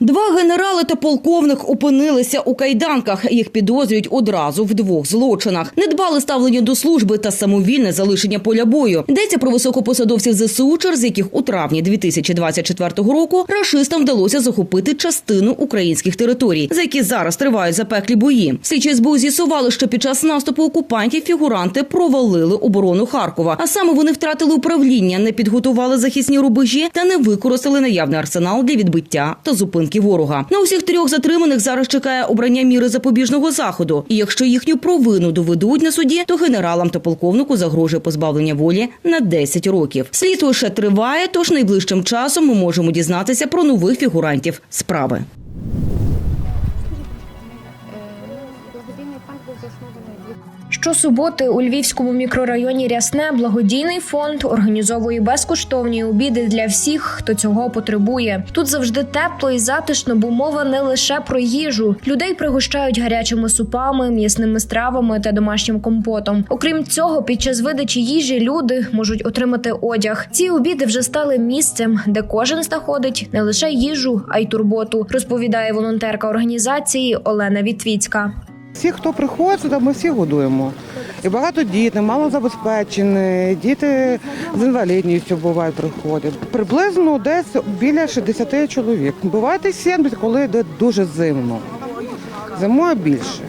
Два генерали та полковник опинилися у кайданках. Їх підозрюють одразу в двох злочинах: недбале ставлення до служби та самовільне залишення поля бою. Йдеться про високопосадовців ЗСУ, через яких у травні 2024 року рашистам вдалося захопити частину українських територій, за які зараз тривають запеклі бої. Слідчі СБУ з'ясували, що під час наступу окупантів фігуранти провалили оборону Харкова. А саме вони втратили управління, не підготували захисні рубежі та не використали наявний арсенал для відбиття та зупинки ворога. На усіх трьох затриманих зараз чекає обрання міри запобіжного заходу. І якщо їхню провину доведуть на суді, то генералам та полковнику загрожує позбавлення волі на 10 років. Слідство ще триває, тож найближчим часом ми можемо дізнатися про нових фігурантів справи. Щосуботи у Львівському мікрорайоні Рясне благодійний фонд організовує безкоштовні обіди для всіх, хто цього потребує. Тут завжди тепло і затишно, бо мова не лише про їжу. Людей пригощають гарячими супами, м'ясними стравами та домашнім компотом. Окрім цього, під час видачі їжі люди можуть отримати одяг. Ці обіди вже стали місцем, де кожен знаходить не лише їжу, а й турботу, розповідає волонтерка організації Олена Вітвіцька. Всі, хто приходить сюди, ми всі годуємо. І багато дітей, малозабезпечені, діти з інвалідністю бувають приходять. Приблизно десь біля 60 чоловік. Буває і 70, коли йде дуже зимно. Зимою більше.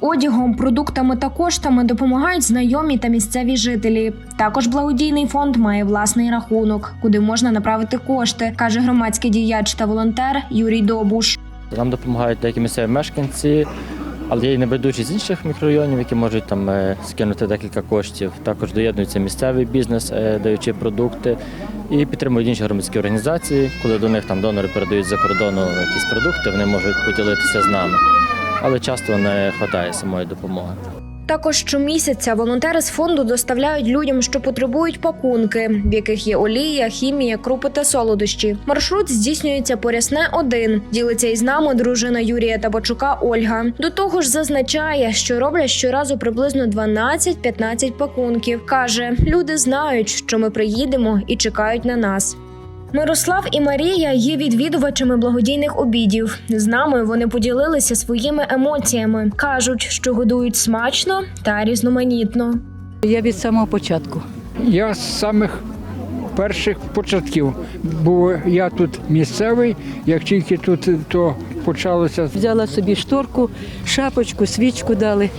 Одягом, продуктами та коштами допомагають знайомі та місцеві жителі. Також благодійний фонд має власний рахунок, куди можна направити кошти, каже громадський діяч та волонтер Юрій Добуш. Нам допомагають деякі місцеві мешканці, але є й небайдужі з інших мікрорайонів, які можуть там е, скинути декілька коштів. Також доєднується місцевий бізнес, е, даючи продукти, і підтримують інші громадські організації. Коли до них там донори передають за кордону якісь продукти, вони можуть поділитися з нами. Але часто не вистачає самої допомоги. Також щомісяця волонтери з фонду доставляють людям, що потребують пакунки, в яких є олія, хімія, крупи та солодощі. Маршрут здійснюється по рясне 1 Ділиться із нами дружина Юрія Табачука Ольга. До того ж, зазначає, що роблять щоразу приблизно 12-15 пакунків. каже, люди знають, що ми приїдемо і чекають на нас. Мирослав і Марія є відвідувачами благодійних обідів. З нами вони поділилися своїми емоціями. кажуть, що годують смачно та різноманітно. Я від самого початку. Я з самих перших початків, бо я тут місцевий. Як тільки тут то почалося Взяла собі шторку, шапочку, свічку дали.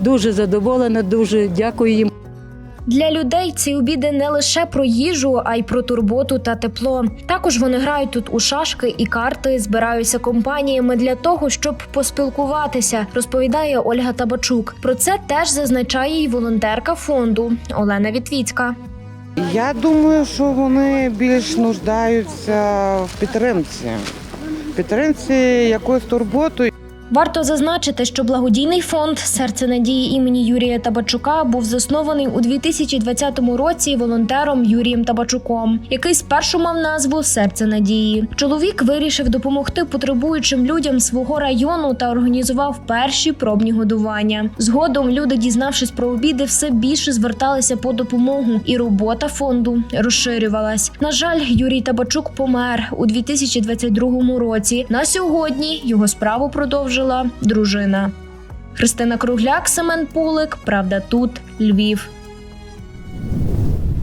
Дуже задоволена, дуже дякую їм. Для людей ці обіди не лише про їжу, а й про турботу та тепло. Також вони грають тут у шашки і карти, збираються компаніями для того, щоб поспілкуватися, розповідає Ольга Табачук. Про це теж зазначає й волонтерка фонду Олена Вітвіцька. Я думаю, що вони більш нуждаються в підтримці. Підтримці якоюсь турботою. Варто зазначити, що благодійний фонд Серце надії імені Юрія Табачука був заснований у 2020 році волонтером Юрієм Табачуком, який спершу мав назву Серце надії. Чоловік вирішив допомогти потребуючим людям свого району та організував перші пробні годування. Згодом люди, дізнавшись про обіди, все більше зверталися по допомогу, і робота фонду розширювалась. На жаль, Юрій Табачук помер у 2022 році. На сьогодні його справу продовжила дружина. Христина Кругляк, Семен Пулик. Правда, тут Львів.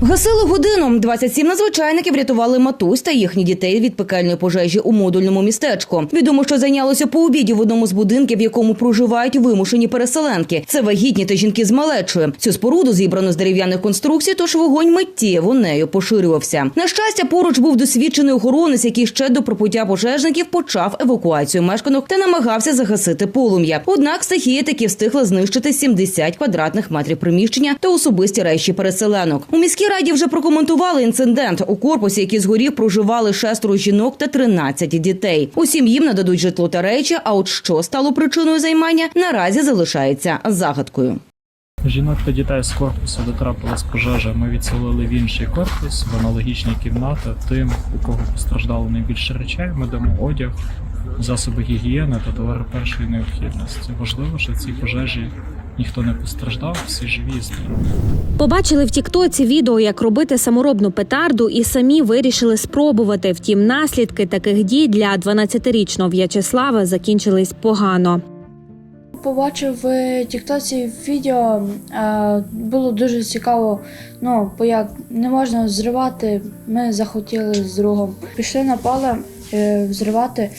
Гасили годину. 27 надзвичайників врятували матусь та їхні дітей від пекельної пожежі у модульному містечку. Відомо, що зайнялося по обіді в одному з будинків, в якому проживають вимушені переселенки. Це вагітні та жінки з малечою. Цю споруду зібрано з дерев'яних конструкцій, тож вогонь миттєво нею поширювався. На щастя, поруч був досвідчений охоронець, який ще до припуття пожежників почав евакуацію мешканок та намагався загасити полум'я. Однак стихія таки встигла знищити 70 квадратних метрів приміщення та особисті речі переселенок. У міській раді вже прокоментували інцидент. У корпусі, який згорів, проживали шестеро жінок та 13 дітей. Усім їм нададуть житло та речі. А от що стало причиною займання, наразі залишається загадкою. Жінок та дітей з корпусу, де трапилась пожежа, ми відселили в інший корпус, в аналогічні кімнати. Тим, у кого постраждало найбільше речей, ми дамо одяг, засоби гігієни та товари першої необхідності. Важливо, що в цій пожежі ніхто не постраждав, всі живі і здорові. Побачили в Тіктоці відео, як робити саморобну петарду, і самі вирішили спробувати. Втім, наслідки таких дій для 12-річного В'ячеслава закінчились погано. Побачив в Тіктоці відео, е, було дуже цікаво. Ну, бо як не можна зривати, ми захотіли з другом. Пішли на поле е, взривати.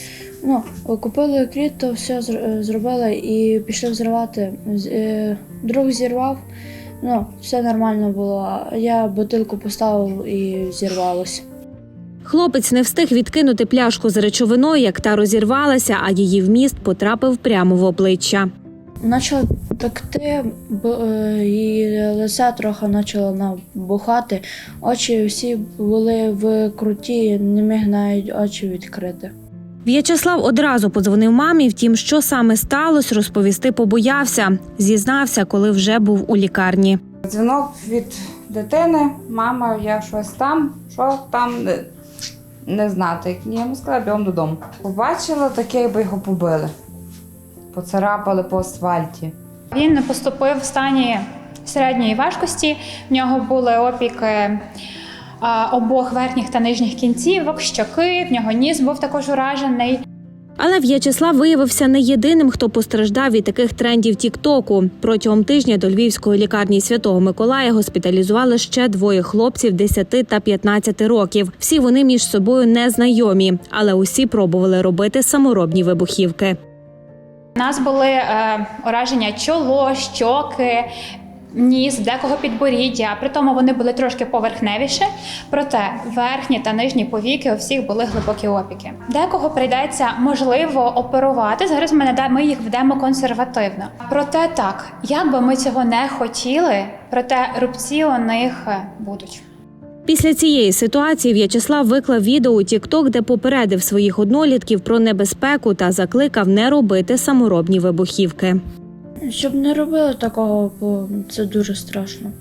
Ну, купили кліт, то все е, зробили і пішли взривати. Е, Друг зірвав, ну, все нормально було. Я бутилку поставив і зірвалося. Хлопець не встиг відкинути пляшку з речовиною, як та розірвалася, а її вміст потрапив прямо в обличчя. Почало пекти, б- е, і лице трохи почало набухати. Очі всі були в круті, не міг навіть очі відкрити. В'ячеслав одразу подзвонив мамі. Втім, що саме сталося, розповісти побоявся. Зізнався, коли вже був у лікарні. Дзвінок від дитини, мама, я щось там, що там не, не знати. Ні, йому сказали, бігом додому. Побачила таке, якби його побили. Поцарапали по асфальті. Він поступив в стані середньої важкості. В нього були опіки обох верхніх та нижніх кінцівок, щоки, в нього ніс був також уражений. Але В'ячеслав виявився не єдиним, хто постраждав від таких трендів Тіктоку. Протягом тижня до Львівської лікарні Святого Миколая госпіталізували ще двоє хлопців 10 та 15 років. Всі вони між собою не знайомі, але усі пробували робити саморобні вибухівки. У нас були е, ураження чоло, щоки. Ніс, декого підборіддя, при тому вони були трошки поверхневіше, проте верхні та нижні повіки у всіх були глибокі опіки. Декого прийдеться можливо оперувати. Зараз ми нада- ми їх ведемо консервативно. Проте так, як би ми цього не хотіли, проте рубці у них е, будуть. Після цієї ситуації В'ячеслав виклав відео у TikTok, де попередив своїх однолітків про небезпеку та закликав не робити саморобні вибухівки. Щоб не робили такого, бо це дуже страшно.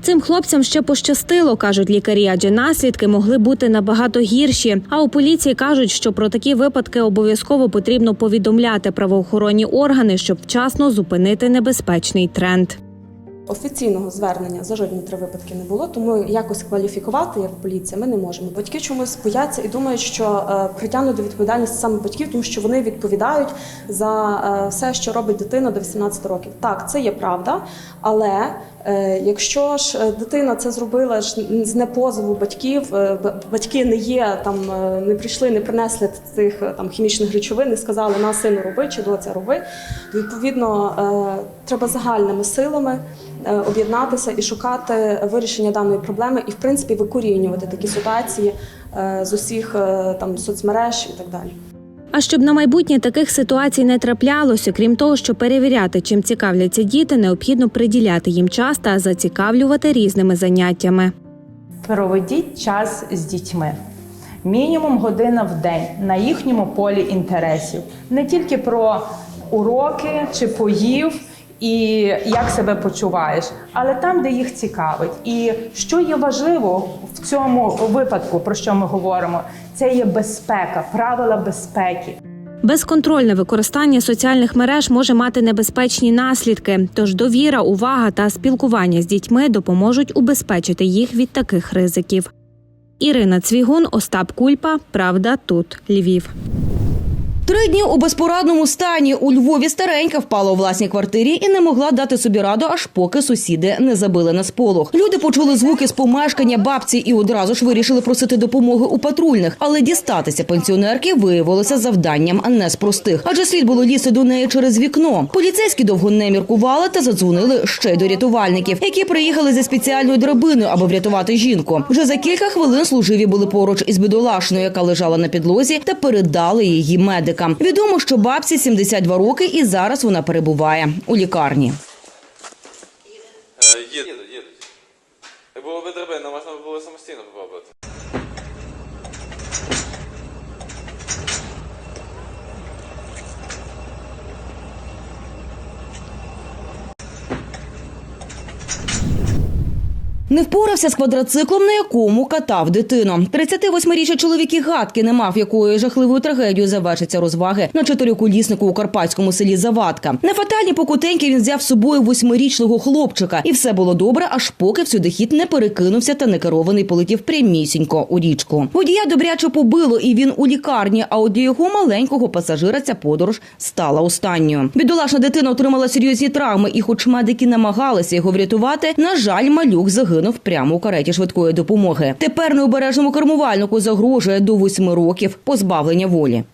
Цим хлопцям ще пощастило, кажуть лікарі, адже наслідки могли бути набагато гірші. А у поліції кажуть, що про такі випадки обов'язково потрібно повідомляти правоохоронні органи, щоб вчасно зупинити небезпечний тренд. Офіційного звернення за жодні три випадки не було, тому якось кваліфікувати як поліція ми не можемо. Батьки чомусь бояться і думають, що е, притягнуть до відповідальності саме батьків, тому що вони відповідають за е, все, що робить дитина до 18 років. Так, це є правда, але якщо ж е, дитина це зробила ж з непозову батьків, е, батьки не є там, е, не прийшли, не принесли цих е, там хімічних речовин, не сказали на сину роби чи доця роби. Відповідно, е, треба загальними силами е, об'єднатися і шукати вирішення даної проблеми, і в принципі викорінювати такі ситуації е, з усіх е, там соцмереж і так далі. А щоб на майбутнє таких ситуацій не траплялося, крім того, що перевіряти, чим цікавляться діти, необхідно приділяти їм час та зацікавлювати різними заняттями. Проведіть час з дітьми. Мінімум година в день на їхньому полі інтересів. Не тільки про уроки чи поїв і як себе почуваєш, але там, де їх цікавить. І що є важливо в цьому випадку, про що ми говоримо, це є безпека, правила безпеки. Безконтрольне використання соціальних мереж може мати небезпечні наслідки. Тож довіра, увага та спілкування з дітьми допоможуть убезпечити їх від таких ризиків. Ірина Цвігун, Остап Кульпа. Правда, тут Львів. Три дні у безпорадному стані у Львові старенька впала у власній квартирі і не могла дати собі раду, аж поки сусіди не забили на сполох. Люди почули звуки з помешкання бабці і одразу ж вирішили просити допомоги у патрульних. Але дістатися пенсіонерки виявилося завданням не з простих, адже слід було лізти до неї через вікно. Поліцейські довго не міркували та задзвонили ще й до рятувальників, які приїхали зі спеціальною драбиною, аби врятувати жінку. Вже за кілька хвилин служиві були поруч із бідолашною, яка лежала на підлозі, та передали її медикам. Відомо, що бабці 72 роки, і зараз вона перебуває у лікарні. Їдуть, їдуть. Якби було драбина, можна було самостійно попробувати. Не впорався з квадроциклом, на якому катав дитину. 38-річний чоловік і гадки не мав, якою жахливою трагедією завершиться розваги на чотириколіснику у карпатському селі Завадка. На фатальні покутеньки він взяв з собою восьмирічного хлопчика, і все було добре, аж поки всюдихід не перекинувся та некерований полетів прямісінько у річку. Водія добряче побило, і він у лікарні. А от для його маленького пасажира ця подорож стала останньою. Бідолашна дитина отримала серйозні травми, і, хоч медики намагалися його врятувати, на жаль, малюк загинув прямо у кареті швидкої допомоги. Тепер необережному кермувальнику загрожує до восьми років позбавлення волі.